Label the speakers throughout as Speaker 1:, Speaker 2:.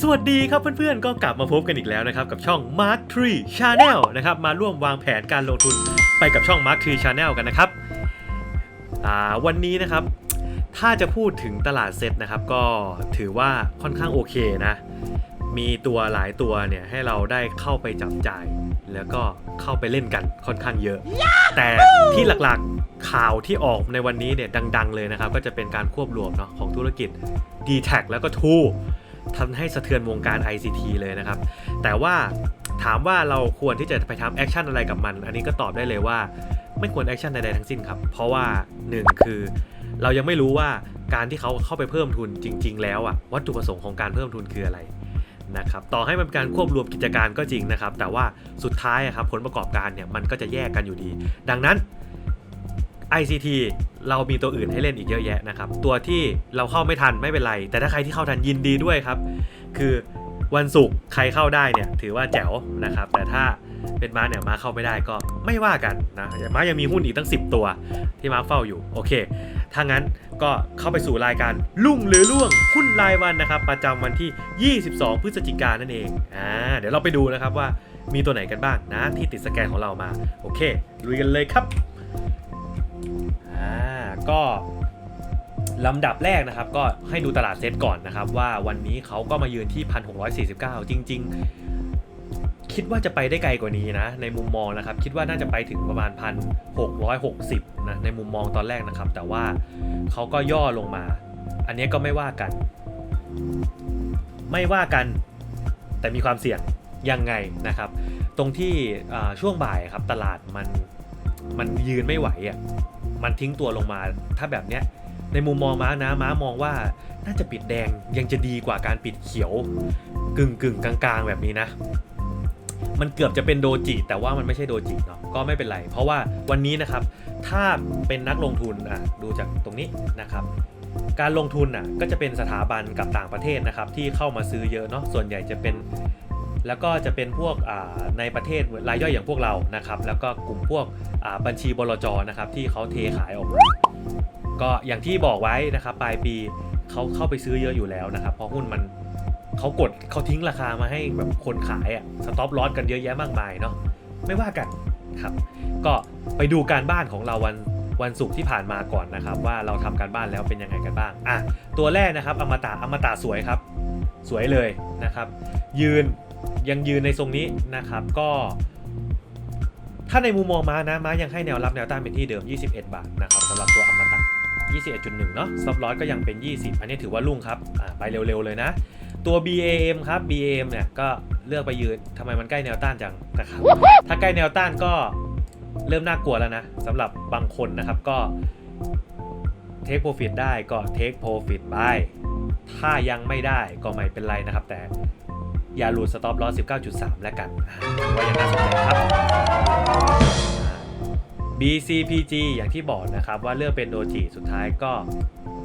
Speaker 1: สวัสดีครับเพื่อนๆ ก็กลับมาพบกันอีกแล้วนะครับ กับช่อง Mark Tree Channel นะครับ มาร่วมวางแผนการลงทุนไปกับช่อง Mark Tree Channel กันนะครับวันนี้นะครับ ถ้าจะพูดถึงตลาดเซ็ตนะครับ ก็ถือว่าค่อนข้างโอเคนะ มีตัวหลายตัวเนี่ย ให้เราได้เข้าไปจับจ่าย แล้วก็เข้าไปเล่นกันค่อนข้างเยอะ แต่ที่หลักๆ ข่าวที่ออกในวันนี้เนี่ยดัง ๆ เลยนะครับ ก็จะเป็นการควบรวมเนาะของธุรกิจ d t แทแล้วก็ True ทำให้สะเทือนวงการ ICT เลยนะครับ แต่ว่าถามว่าเราควรที่จะไปทำแอคชั่นอะไรกับมัน อันนี้ก็ตอบได้เลยว่าไม่ควรแอคชั่นใดๆทั้งสิ้นครับ เพราะว่า 1 คือ เรายังไม่รู้ว่าการที่เขาเข้าไปเพิ่มทุนจริง ๆ แล้วอะวัตถุประสงค์ของการเพิ่มทุนคืออะไรนะครับต่อให้มันเป็นการควบรวมกิจการก็จริงนะครับ แต่ว่าสุดท้ายอะครับผลประกอบการเนี่ยมันก็จะแยกกันอยู่ดี ดังนั้น ICT เรามีตัวอื่นให้เล่นอีกเยอะแยะนะครับ ตัวที่เราเข้าไม่ทันไม่เป็นไร แต่ถ้าใครที่เข้าทันยินดีด้วยครับ คือวันศุกร์ใครเข้าได้เนี่ยถือว่าแจ๋วนะครับ แต่ถ้าเป็นม้าเนี่ยม้าเข้าไม่ได้ก็ไม่ว่ากันนะม้ายังมีหุ้นอีกตั้ง 10 ตัวที่ม้าเฝ้าอยู่โอเคถ้างั้นก็เข้าไปสู่รายการลุ่งหรือล่วงหุ้นรายวันนะครับ ประจำวันที่ 22 พฤศจิกายนนั่นเองอ่าเดี๋ยวเราไปดูนะครับว่ามีตัวไหนกันบ้างนะที่ติดสแกนของเรามาโอเคลุยกันเลยครับ อ่าก็ลำดับแรกนะครับก็ให้ดูตลาดเซตก่อนนะครับ ว่าวันนี้เขาก็มายืนที่ 1649 จริง ๆ คิดว่าจะไปได้ไกลกว่านี้นะ ในมุมมองนะครับ คิดว่าน่าจะไปถึงประมาณ 1660 นะ ในมุมมองตอนแรกนะครับ แต่ว่าเขาก็ย่อลงมา อันนี้ก็ไม่ว่ากัน ไม่ว่ากันแต่มีความเสี่ยงยังไงนะครับ ตรงที่ช่วงบ่ายครับตลาดมัน มันยืนไม่ไหวอะมันทิ้งตัวลงมา ถ้าแบบเนี้ยในมุมมองม้านะม้ามองว่าน่าจะปิดแดงยังจะดีกว่าการปิดเขียว กึ่งกึ่งกลางๆ แบบนี้นะ มันเกือบจะเป็นโดจิ แต่ว่ามันไม่ใช่โดจิเนาะก็ไม่เป็นไร เพราะว่าวันนี้นะครับ ถ้าเป็นนักลงทุนอะดูจากตรงนี้นะครับ การลงทุนอะก็จะเป็นสถาบันกับต่างประเทศนะครับ ที่เข้ามาซื้อเยอะเนาะส่วนใหญ่จะเป็นแล้วก็จะเป็นพวกในประเทศรายย่อยอย่างพวกเรานะครับ แล้วก็กลุ่มพวกบัญชีบลจนะครับที่เขาเทขายออกมาก็อย่างที่บอกไว้นะครับปลายปีเขาเข้าไปซื้อเยอะอยู่แล้วนะครับเพราะหุ้นมันเขากดเขาทิ้งราคามาให้แบบคนขายอะสต็อปลอสกันเยอะแยะมากมายเนาะไม่ว่ากันครับ ก็ไปดูการบ้านของเราวันวันศุกร์ที่ผ่านมาก่อนนะครับ ว่าเราทำการบ้านแล้วเป็นยังไงกันบ้างอะตัวแรกนะครับอมตะอมตะสวยครับ สวยเลยนะครับ ยืนยังยืนในทรงนี้นะครับ ก็ ถ้าในมุมมองม้านะม้ายังให้แนวรับแนวต้านเป็นที่เดิม 21 บาทนะครับสำหรับตัวอมตะ21.1 เนาะซับลอสก็ยังเป็น 20 อันนี้ถือว่ารุ่งครับไปเร็วๆเลยนะ ตัว BAM ครับ BAM เนี่ยก็เลือกไปยืนทำไมมันใกล้แนวต้านจังนะครับถ้าใกล้แนวต้านก็เริ่มน่ากลัวแล้วนะสำหรับบางคนนะครับก็ Take Profit ได้ก็ Take Profit ไปถ้ายังไม่ได้ก็ไม่เป็นไรนะครับ แต่อย่าหลุด Stop Loss 19.3 แล้วกันว่ายังน่าสนใจครับ BCPG อย่างที่บอกนะครับว่าเลือกเป็นโดจิสุดท้ายก็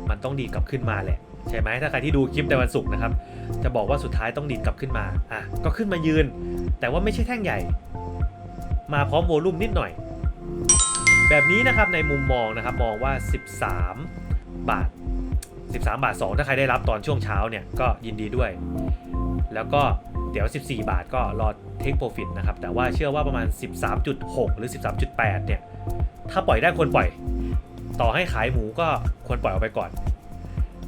Speaker 1: มันต้องดีดกลับขึ้นมาแหละใช่ไหมถ้าใครที่ดูคลิปในวันศุกร์นะครับ จะบอกว่าสุดท้ายต้องดีดกลับขึ้นมาอะก็ขึ้นมายืน แต่ว่าไม่ใช่แท่งใหญ่ มาพร้อมโวลุ่มนิดหน่อย แบบนี้นะครับในมุมมองนะครับมองว่า 13 บาท 13 บาท 2 ถ้าใครได้รับตอนช่วงเช้าเนี่ยก็ยินดีด้วย แล้วก็ เดี๋ยว 14 บาทก็รอเทคโปรฟิตนะครับ แต่ว่าเชื่อว่าประมาณ 13.6 หรือ 13.8 เนี่ย ถ้าปล่อยได้ควรปล่อย ต่อให้ขายหมูก็ควรปล่อยออกไปก่อน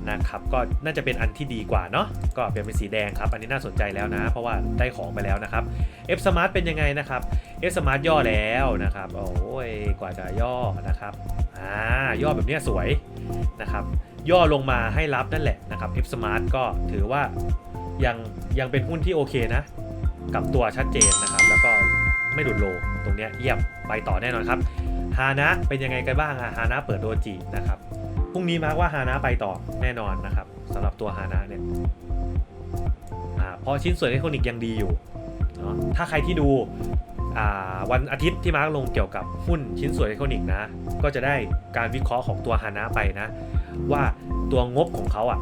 Speaker 1: นะครับ ก็น่าจะเป็นอันที่ดีกว่าเนาะ ก็เปลี่ยนเป็นสีแดงครับ อันนี้น่าสนใจแล้วนะ เพราะว่าได้ของไปแล้วนะครับ F Smart เป็นยังไงนะครับ F Smart ย่อแล้วนะครับ โอ้ย กว่าจะย่อนะครับ อ่า ย่อแบบเนี้ยสวยนะครับ ย่อลงมาให้รับนั่นแหละนะครับ F Smart ก็ถือว่า ยังยังเป็นหุ้นที่โอเคนะ กับตัวชัดเจนนะครับ แล้วก็ไม่หลุดโลตรงเนี้ยเยี่ยมไปต่อแน่นอนครับฮานะเป็นยังไงกันบ้างอะฮานะเปิดโดจินะครับพรุ่งนี้มาร์กว่าฮานะไปต่อแน่นอนนะครับสำหรับตัวฮานะเนี่ยอ่าเพราะชิ้นส่วนอิเล็กทรอนิกส์ยังดีอยู่เนาะถ้าใครที่ดูอ่าวันอาทิตย์ที่มาร์กลงเกี่ยวกับหุ้นชิ้นส่วนอิเล็กทรอนิกส์นะ ก็จะได้การวิเคราะห์ของตัวฮานะไปนะ ว่าตัวงบของเขาอะ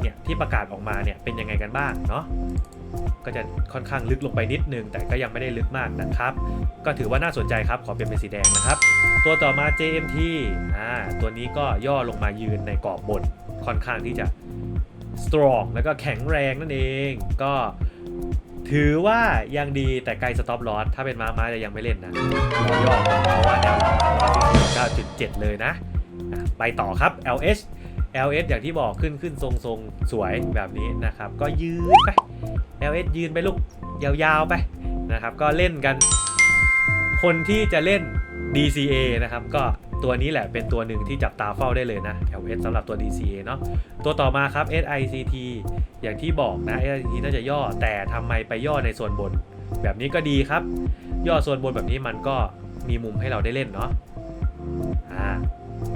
Speaker 1: เนี่ยที่ประกาศออกมาเนี่ยเป็นยังไงกันบ้างเนาะก็จะค่อนข้างลึกลงไปนิดนึง แต่ก็ยังไม่ได้ลึกมากนะครับ ก็ถือว่าน่าสนใจครับขอเปลี่ยนเป็นสีแดงนะครับ ตัวต่อมา JMT อ่าตัวนี้ก็ย่อลงมายืนในกรอบบนค่อนข้างที่จะ strong แล้วก็แข็งแรงนั่นเองก็ถือว่ายังดีแต่ไกล stop loss ถ้าเป็นม้าม้าจะยังไม่เล่นนะย่อเพราะว่าแนว9.7 เลยนะอะไปต่อครับ LH LS อย่างที่บอกขึ้นขึ้นทรงทรงสวยแบบนี้นะครับ ก็ยืนไป LS ยืนไปลูกยาวๆไปนะครับ ก็เล่นกัน คนที่จะเล่น DCA นะครับ ก็ตัวนี้แหละเป็นตัวหนึ่งที่จับตาเฝ้าได้เลยนะ LS สำหรับตัว DCA เนาะตัวต่อมาครับ SICT อย่างที่บอกนะ SICT น่าจะย่อแต่ทำไมไปย่อในส่วนบน แบบนี้ก็ดีครับ ย่อส่วนบนแบบนี้มันก็มีมุมให้เราได้เล่นเนาะอ่า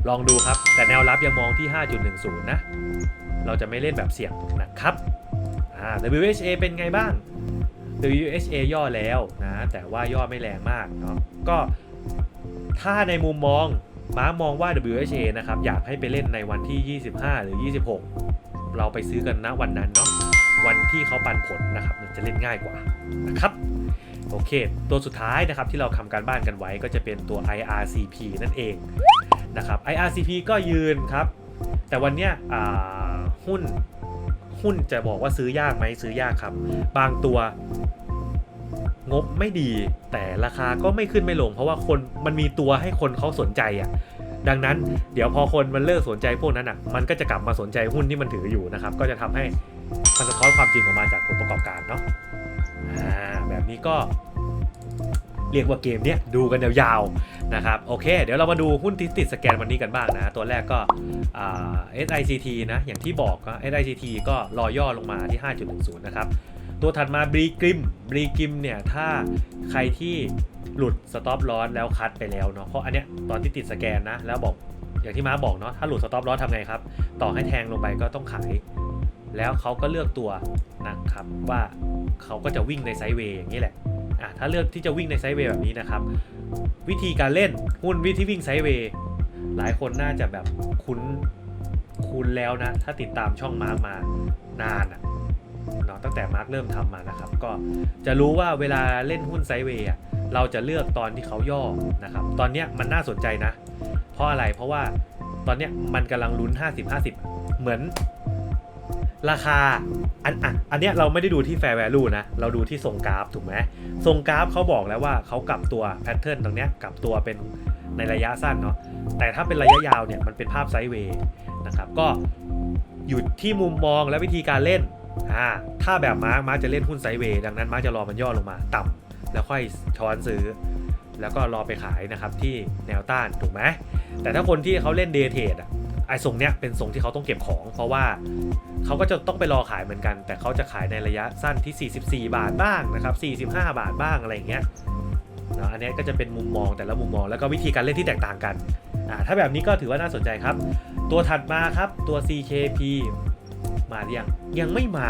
Speaker 1: ลองดูครับ แต่แนวรับยังมองที่ 5.10 นะ เราจะไม่เล่นแบบเสี่ยงนะครับอ่า WHA เป็นไงบ้าง WHA ย่อแล้วนะ แต่ว่าย่อไม่แรงมากเนาะก็ถ้าในมุมมองม้ามองว่า WHA นะครับ อยากให้ไปเล่นในวันที่ 25 หรือ 26 เราไปซื้อกันณวันนั้นเนาะวันที่เขาปันผลนะครับมันจะเล่นง่ายกว่านะครับโอเค ตัวสุดท้ายนะครับที่เราทำการบ้านกันไว้ก็จะเป็นตัว IRCP นั่นเอง นะครับ IRCP ก็ยืนครับ แต่วันเนี้ยหุ้นหุ้นจะบอกว่าซื้อยากไหมซื้อยากครับ บางตัวงบไม่ดี แต่ราคาก็ไม่ขึ้นไม่ลง เพราะว่าคนมันมีตัวให้คนเขาสนใจอะดังนั้นเดี๋ยวพอคนมันเลิกสนใจพวกนั้นอะมันก็จะกลับมาสนใจหุ้นที่มันถืออยู่นะครับ ก็จะทำให้มันสะท้อนความจริงออกมาจากผลประกอบการเนาะอ่าแบบนี้ก็เรียกว่าเกมเนี้ยดูกันยาวๆ นะครับโอเค เดี๋ยวเรามาดูหุ้นที่ติดสแกนวันนี้กันบ้างนะ ตัวแรกก็ SICT นะ อย่างที่บอกก็ SICT ก็รอย่อลงมาที่ 5.10 นะครับ ตัวถัดมาบรีกิมบรีกิมเนี่ย ถ้าใครที่หลุดสต็อปลอสแล้วคัดไปแล้วเนาะเพราะอันเนี้ยตอนที่ติดสแกนนะ แล้วบอกอย่างที่ม้าบอกเนาะถ้าหลุดสต็อปลอสทำไงครับ ต่อให้แทงลงไปก็ต้องขาย แล้วเขาก็เลือกตัวนะครับว่าเขาก็จะวิ่งในไซด์เวย์อย่างนี้แหละ อะถ้าเลือกที่จะวิ่งในไซด์เวย์แบบนี้นะครับ วิธีการเล่นหุ้นวิธีวิ่งไซด์เวย์หลายคนน่าจะแบบคุ้นคุ้นแล้วนะ ถ้าติดตามช่องมาร์กมานานอะเนาะตั้งแต่มาร์กเริ่มทำมานะครับ ก็จะรู้ว่าเวลาเล่นหุ้นไซด์เวย์เราจะเลือกตอนที่เขาย่อนะครับ ตอนเนี้ยมันน่าสนใจนะ เพราะอะไรเพราะว่าตอนเนี้ยมันกำลังลุ้น 50-50 เหมือน ราคาอันอะอันเนี้ยเราไม่ได้ดูที่ fair value นะ เราดูที่ทรงกราฟถูกไหมทรงกราฟเขาบอกแล้วว่าเขากลับตัวแพทเทิร์นตรงเนี้ยกลับตัวเป็นในระยะสั้นเนาะแต่ถ้าเป็นระยะยาวเนี่ยมันเป็นภาพไซด์เวย์นะครับก็อยู่ที่มุมมองและวิธีการเล่นอ่าถ้าแบบมาร์กมาร์กจะเล่นหุ้นไซด์เวย์ดังนั้นมาร์กจะรอมันย่อลงมาต่ำแล้วค่อยช้อนซื้อ แล้วก็รอไปขายนะครับที่แนวต้านถูกไหมแต่ถ้าคนที่เขาเล่นเดย์เทรดอะ อ้ทรงเนี้ยเป็นทรงที่เขาต้องเก็บของ เพราะว่าเขาก็จะต้องไปรอขายเหมือนกัน แต่เขาจะขายในระยะสั้นที่ 44 บาทบ้างนะครับ45 บาทบ้างอะไรอย่างเงี้ยนะอันนี้ก็จะเป็นมุมมองแต่ละมุมมองแล้วก็วิธีการเล่นที่แตกต่างกันอ่าถ้าแบบนี้ก็ถือว่าน่าสนใจครับ ตัวถัดมาครับตัว CKP มาหรือยังยังไม่มา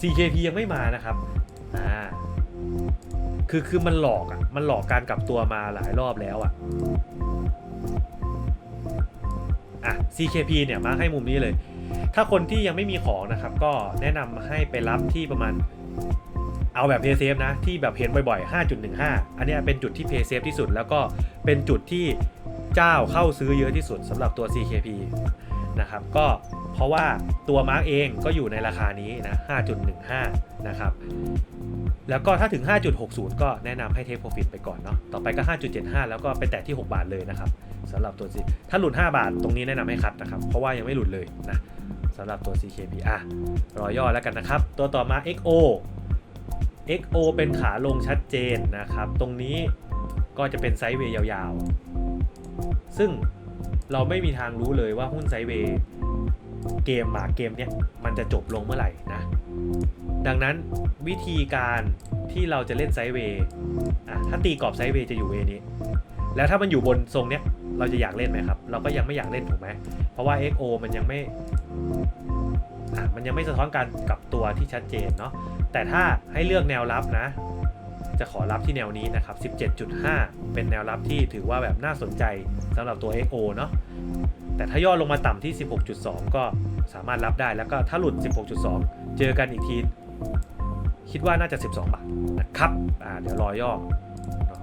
Speaker 1: CKP ยังไม่มานะครับอ่าคือคือมันหลอกอะมันหลอกการกลับตัวมาหลายรอบแล้วอะ CKP เนี่ยมาให้มุมนี้เลย ถ้าคนที่ยังไม่มีของนะครับ ก็แนะนำให้ไปรับที่ประมาณเอาแบบ Pay Safe นะ ที่แบบเห็นบ่อยๆ 5.15 อันนี้เป็นจุดที่ Pay Safe ที่สุด แล้วก็เป็นจุดที่เจ้าเข้าซื้อเยอะที่สุดสำหรับตัว CKP นะครับก็เพราะว่าตัวมาร์กเองก็อยู่ในราคานี้นะ 5.15 นะครับ แล้วก็ถ้าถึง 5.60 ก็แนะนำให้เทคโปรฟิตไปก่อนเนาะ ต่อไปก็ 5.75 แล้วก็ไปแตะที่ 6 บาทเลยนะครับสำหรับตัว C ถ้าหลุด 5 บาทตรงนี้แนะนำให้คัดนะครับ เพราะว่ายังไม่หลุดเลยนะสำหรับตัว CKP อะรอย่อแล้วกันนะครับ ตัวต่อมา XO XO เป็นขาลงชัดเจนนะครับ ตรงนี้ก็จะเป็นไซด์เวย์ยาวๆ ซึ่งเราไม่มีทางรู้เลยว่าหุ้นไซด์เวย์เกมหมากเกมเนี้ยมันจะจบลงเมื่อไหร่นะ ดังนั้น วิธีการที่เราจะเล่นไซด์เวย์อะถ้าตีกรอบไซด์เวย์จะอยู่เวนี้ แล้วถ้ามันอยู่บนทรงเนี้ยเราจะอยากเล่นไหมครับ เราก็ยังไม่อยากเล่นถูกไหมเพราะว่า XO มันยังไม่อะมันยังไม่สะท้อนการกลับตัวที่ชัดเจนเนาะแต่ถ้าให้เลือกแนวรับนะ จะขอรับที่แนวนี้นะครับ 17.5 เป็นแนวรับที่ถือว่าแบบน่าสนใจสำหรับตัว XO เนาะแต่ถ้าย่อลงมาต่ำที่ 16.2 ก็สามารถรับได้แล้วก็ถ้าหลุด 16.2 เจอกันอีกที คิดว่าน่าจะ 12 บาทนะครับเดี๋ยวรอย่อ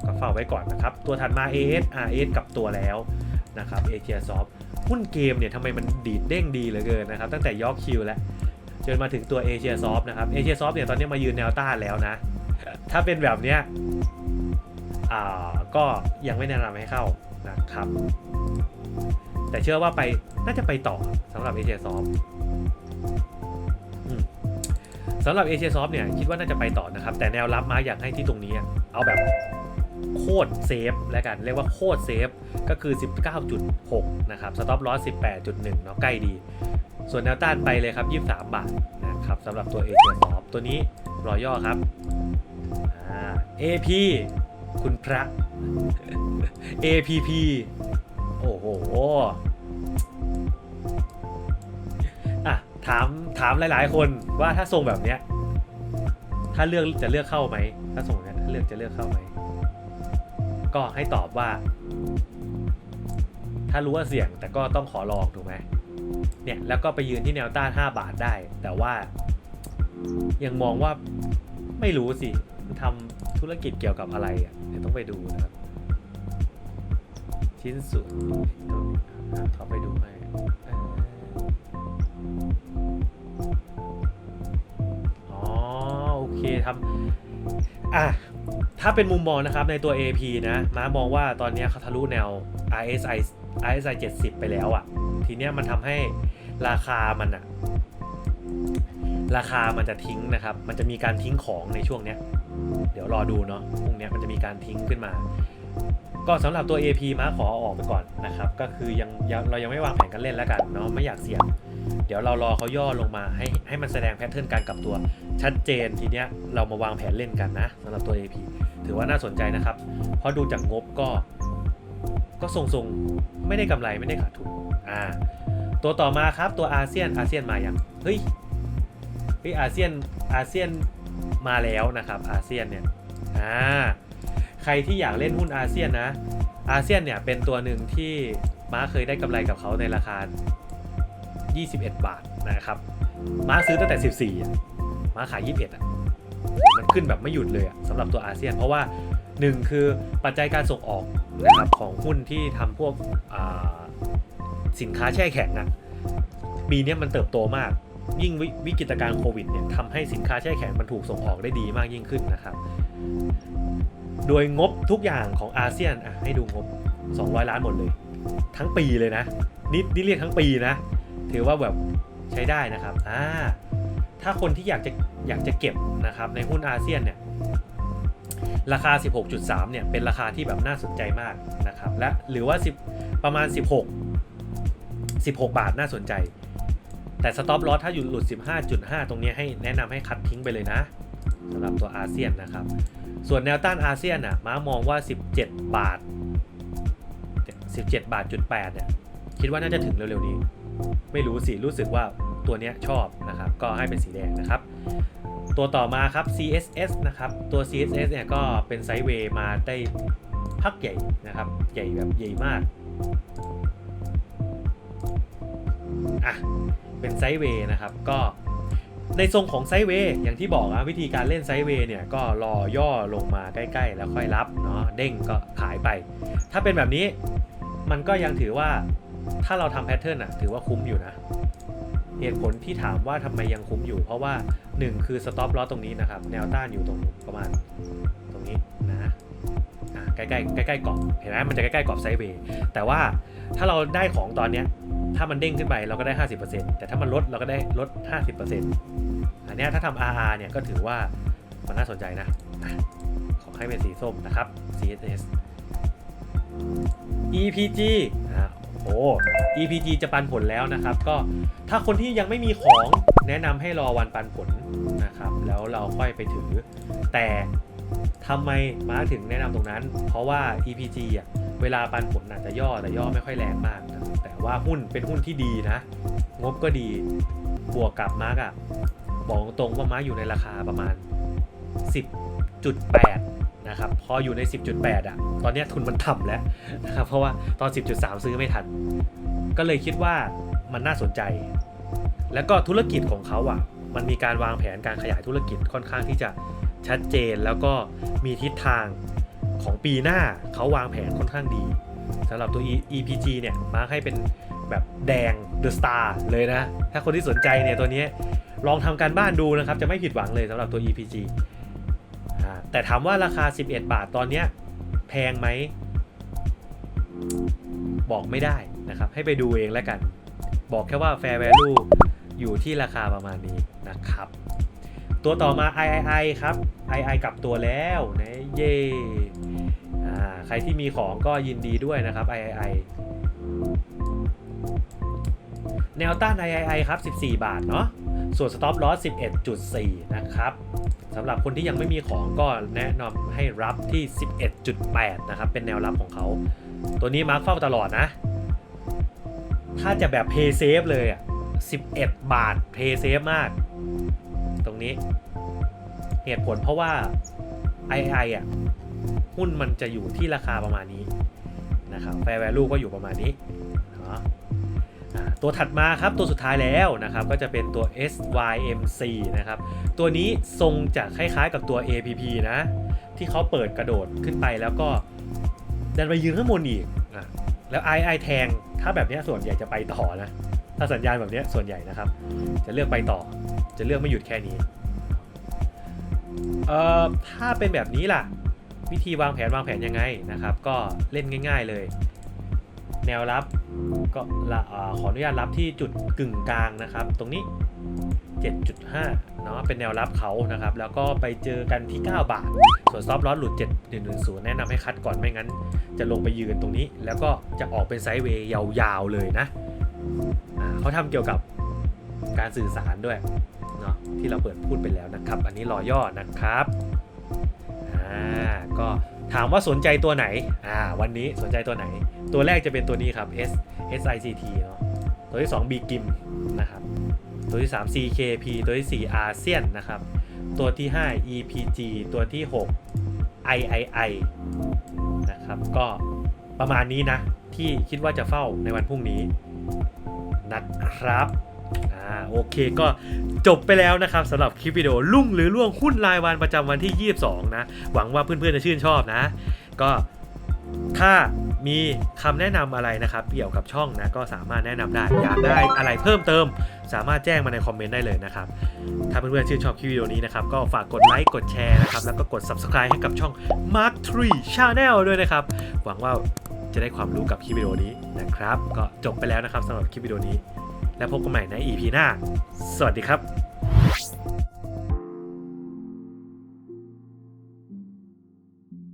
Speaker 1: ก็เฝ้าไว้ก่อนนะครับ ตัวถัดมา AS RS กับตัวแล้วนะครับ a อ i a Soft หุ้นเกมเนี่ยทำไมมันดีดเด้งดีเหลือเกินนะครับ ตั้งแต่ยอคิวแล้วจนมาถึงตัว Asia Soft นะครับ Asia Soft เนี่ยตอนนี้มายืนแนวต้านแล้วนะ ถ้าเป็นแบบเนี้ยอ่าก็ยังไม่แนะนำให้เข้านะครับ แต่เชื่อว่าไปน่าจะไปต่อสำหรับ Asia Soft สำหรับ Asia Soft เนี่ยคิดว่าน่าจะไปต่อนะครับ แต่แนวรับมาอยากให้ที่ตรงนี้ เอาแบบโคตรเซฟแล้วกัน เรียกว่าโคตรเซฟก็คือ 19.6 นะครับสต็อปลอส18.1 เนาะใกล้ดี ส่วนแนวต้านไปเลยครับ 23 บาทนะครับสำหรับตัว Asia Soft ตัวนี้รอย่อครับอ่า AP คุณพระ APP โอ้โห ถามถามหลาย ๆ คนว่าถ้าทรงแบบเนี้ยถ้าเลือกจะเลือกเข้าไหมถ้าทรงเนี้ยถ้าเลือกจะเลือกเข้าไหมก็ให้ตอบว่า ถ้ารู้ว่าเสี่ยงแต่ก็ต้องขอลองถูกไหมเนี่ยแล้วก็ไปยืนที่แนวต้าน 5 บาทได้ แต่ว่า ยังมองว่าไม่รู้สิทำธุรกิจเกี่ยวกับอะไรอะเดี๋ยวต้องไปดูนะครับ ชิ้นส่วนอะเขาไปดูให้ โอเคทำอะถ้าเป็นมุมมองนะครับในตัว AP นะม้ามองว่าตอนนี้เขาทะลุแนว RSI RSI 70 ไปแล้วอะ่ะ ทีเนี้ยมันทำให้ราคามันอะราคามันจะทิ้งนะครับ มันจะมีการทิ้งของในช่วงเนี้ย เดี๋ยวรอดูเนาะพรุ่งเนี้ยมันจะมีการทิ้งขึ้นมา ก็สำหรับตัว AP ม้าขออออกไปก่อนนะครับ ก็คือยังยังเรายังไม่วางแผนกันเล่นแล้วกันเนาะไม่อยากเสี่ยง เดี๋ยวเรารอเขาย่อลงมาให้ให้มันแสดงแพทเทิร์นการกลับตัว ชัดเจนทีเนี้ยเรามาวางแผนเล่นกันนะสำหรับตัว AP ถือว่าน่าสนใจนะครับ เพราะดูจากงบก็ ก็ทรงๆ ไม่ได้กำไรไม่ได้ขาดทุนอ่าตัวต่อมาครับตัวอาเซียนอาเซียนมาอย่างเฮ้ยเฮ้ยอาเซียนอาเซียนมาแล้วนะครับอาเซียนเนี่ยอ่าใครที่อยากเล่นหุ้นอาเซียนนะอาเซียนเนี่ยเป็นตัวหนึ่งที่ม้าเคยได้กำไรกับเขาในราคา 21 บาทนะครับม้าซื้อตั้งแต่ 14อ่ม้าขาย 21อะมันขึ้นแบบไม่หยุดเลยสำหรับตัวอาเซียน เพราะว่าหนึ่งคือปัจจัยการส่งออกนะครับของหุ้นที่ทำพวกสินค้าแช่แข็งอะปีนี้มันเติบโตมาก ยิ่งววิกฤตการณ์โควิดเนี่ยทำให้สินค้าแช่แข็งมันถูกส่งออกได้ดีมากยิ่งขึ้นนะครับ โดยงบทุกอย่างของอาเซียนอะให้ดูงบ 200 ล้านหมดเลย ทั้งปีเลยนะนี่นี่เรียกทั้งปีนะ ถือว่าแบบใช้ได้นะครับอ่าถ้าคนที่อยากจะอยากจะเก็บนะครับในหุ้นอาเซียนเนี่ยราคา 16.3 เนี่ย เป็นราคาที่แบบน่าสนใจมากนะครับ และหรือว่า 10 ประมาณ 16 16 บาทน่าสนใจ แต่สต็อปลอสถ้าอยู่หลุด 15.5 ตรงนี้ให้แนะนำให้คัดทิ้งไปเลยนะสำหรับตัวอาเซียนนะครับ ส่วนแนวต้านอาเซียนอะ ม้ามองว่า 17 บาท 17 บาทจุด8เนี่ย คิดว่าน่าจะถึงเร็วๆนี้ ไม่รู้สิ รู้สึกว่าตัวเนี้ยชอบนะครับ ก็ให้เป็นสีแดงนะครับ ตัวต่อมาครับ CSS นะครับ ตัว CSS เนี่ยก็เป็นไซด์เวย์มาได้พักใหญ่นะครับ ใหญ่แบบใหญ่มาก อะ เป็นไซด์เวย์นะครับ ก็ในทรงของไซด์เวย์อย่างที่บอกอะวิธีการเล่นไซด์เวย์เนี่ยก็รอย่อลงมาใกล้ๆ แล้วค่อยรับเนาะเด้งก็ขายไป ถ้าเป็นแบบนี้มันก็ยังถือว่า ถ้าเราทำแพทเทิร์นอะถือว่าคุ้มอยู่นะ เหตุผลที่ถามว่าทำไมยังคุ้มอยู่ เพราะว่า 1 คือสต็อปลอตรงนี้นะครับ แนวต้านอยู่ตรงประมาณตรงนี้นะอะใกล้ๆใกล้ๆกรอบเห็นไหมมันจะใกล้ๆกรอบไซด์เวย์แต่ว่าถ้าเราได้ของตอนเนี้ยถ้ามันเด้งขึ้นไปเราก็ได้ 50%แต่ถ้ามันลดเราก็ได้ลด 50%อันเนี้ถ้าทำ RR เนี่ยก็ถือว่ามันน่าสนใจนะขอให้เป็นสีส้มนะครับ CSS EPG อะ โอ้ EPG จะปันผลแล้วนะครับ ก็ถ้าคนที่ยังไม่มีของแนะนำให้รอวันปันผลนะครับ แล้วเราค่อยไปถือ แต่ทำไมมาถึงแนะนำตรงนั้น เพราะว่า EPG อะเวลาปันผลอาจจะย่อแต่ย่อไม่ค่อยแรงมากนะแต่ว่าหุ้นเป็นหุ้นที่ดีนะ งบก็ดีบวกกับมาร์กอะบอกตรงว่ามาร์กอยู่ในราคาประมาณ 10.8 นะครับพออยู่ใน 10.8 อะ ตอนนี้ทุนมันต่ำแล้วนะครับเพราะว่าตอน 10.3 ซื้อไม่ทัน ก็เลยคิดว่ามันน่าสนใจ แล้วก็ธุรกิจของเขาอะ มันมีการวางแผนการขยายธุรกิจค่อนข้างที่จะชัดเจนแล้วก็มีทิศทางของปีหน้าเขาวางแผนค่อนข้างดีสำหรับตัว EPG เนี่ยมาให้เป็นแบบแดง The Star เลยนะ ถ้าคนที่สนใจเนี่ยตัวนี้ลองทำการบ้านดูนะครับ จะไม่ผิดหวังเลยสำหรับตัว EPG แต่ถามว่าราคา 11 บาทตอนเนี้ยแพงไหม บอกไม่ได้นะครับ ให้ไปดูเองแล้วกัน บอกแค่ว่า fair value อยู่ที่ราคาประมาณนี้นะครับ ตัวต่อมา III ครับ II กลับตัวแล้วนะเย่ใครที่มีของก็ยินดีด้วยนะครับ III แนวต้าน III ครับ 14 บาทเนาะ ส่วน stop loss 11.4 นะครับ สำหรับคนที่ยังไม่มีของก็แนะนำให้รับที่ 11.8 นะครับ เป็นแนวรับของเขา ตัวนี้มาร์คเฝ้าตลอดนะ ถ้าจะแบบ pay safe เลยอะ 11 บาท pay safe มาก ตรงนี้ เหตุผลเพราะว่า II อะ หุ้นมันจะอยู่ที่ราคาประมาณนี้นะครับ fair value ก็อยู่ประมาณนี้เนาะ ตัวถัดมาครับตัวสุดท้ายแล้วนะครับก็จะเป็นตัว SYMC นะครับตัวนี้ทรงจะคล้ายๆกับตัว APP นะที่เขาเปิดกระโดดขึ้นไปแล้วก็ดันไปยืนข้างบนอีกอะแล้ว II แทงถ้าแบบนี้ส่วนใหญ่จะไปต่อนะ ถ้าสัญญาณแบบนี้ส่วนใหญ่นะครับ จะเลือกไปต่อ จะเลือกไม่หยุดแค่นี้เอ่อถ้าเป็นแบบนี้ล่ะ วิธีวางแผนวางแผนยังไงนะครับ ก็เล่นง่าย ๆเลย แนวรับก็ขออนุญาตรับที่จุดกึ่งกลางนะครับ ตรงนี้ 7.5 เนาะเป็นแนวรับเขานะครับ แล้วก็ไปเจอกันที่ 9 บาท ส่วนซอฟต์ลอสหลุด 7110 แนะนำให้คัดก่อนไม่งั้น จะลงไปยืนตรงนี้ แล้วก็จะออกเป็นไซด์เวย์ยาวๆเลยนะเขาทำเกี่ยวกับการสื่อสารด้วยเนาะที่เราเปิดพูดไปแล้วนะครับ อันนี้รอย่อนะครับอ่าก็ ถามว่าสนใจตัวไหน อ่า วันนี้สนใจตัวไหน ตัวแรกจะเป็นตัวนี้ครับ S SICT เนาะ ตัวที่2 B GIM นะครับ ตัวที่3 CKP ตัวที่4อาเซียนนะครับ ตัวที่ 5 EPG ตัวที่ 6 III นะครับ ก็ประมาณนี้นะ ที่คิดว่าจะเฝ้าในวันพรุ่งนี้ นะครับ อ่าโอเคก็จบไปแล้วนะครับสำหรับคลิปวิดีโอลุ่งหรือล่วงหุ้นรายวันประจำวันที่ 22 นะ หวังว่าเพื่อนๆจะชื่นชอบนะ ก็ถ้ามีคำแนะนำอะไรนะครับเกี่ยวกับช่องนะก็สามารถแนะนำได้ อยากได้อะไรเพิ่มเติม สามารถแจ้งมาในคอมเมนต์ได้เลยนะครับ ถ้าเพื่อนๆชื่นชอบคลิปวิดีโอนี้นะครับ ก็ฝากกดไลค์กดแชร์นะครับ แล้วก็กด subscribe ให้กับช่อง Mark 3 Channel ด้วยนะครับ หวังว่าจะได้ความรู้กับคลิปวิดีโอนี้นะครับ ก็จบไปแล้วนะครับสำหรับคลิปวิดีโอนี้ แล้วพบกันใหม่ใน EP หน้า สวัสดีครับ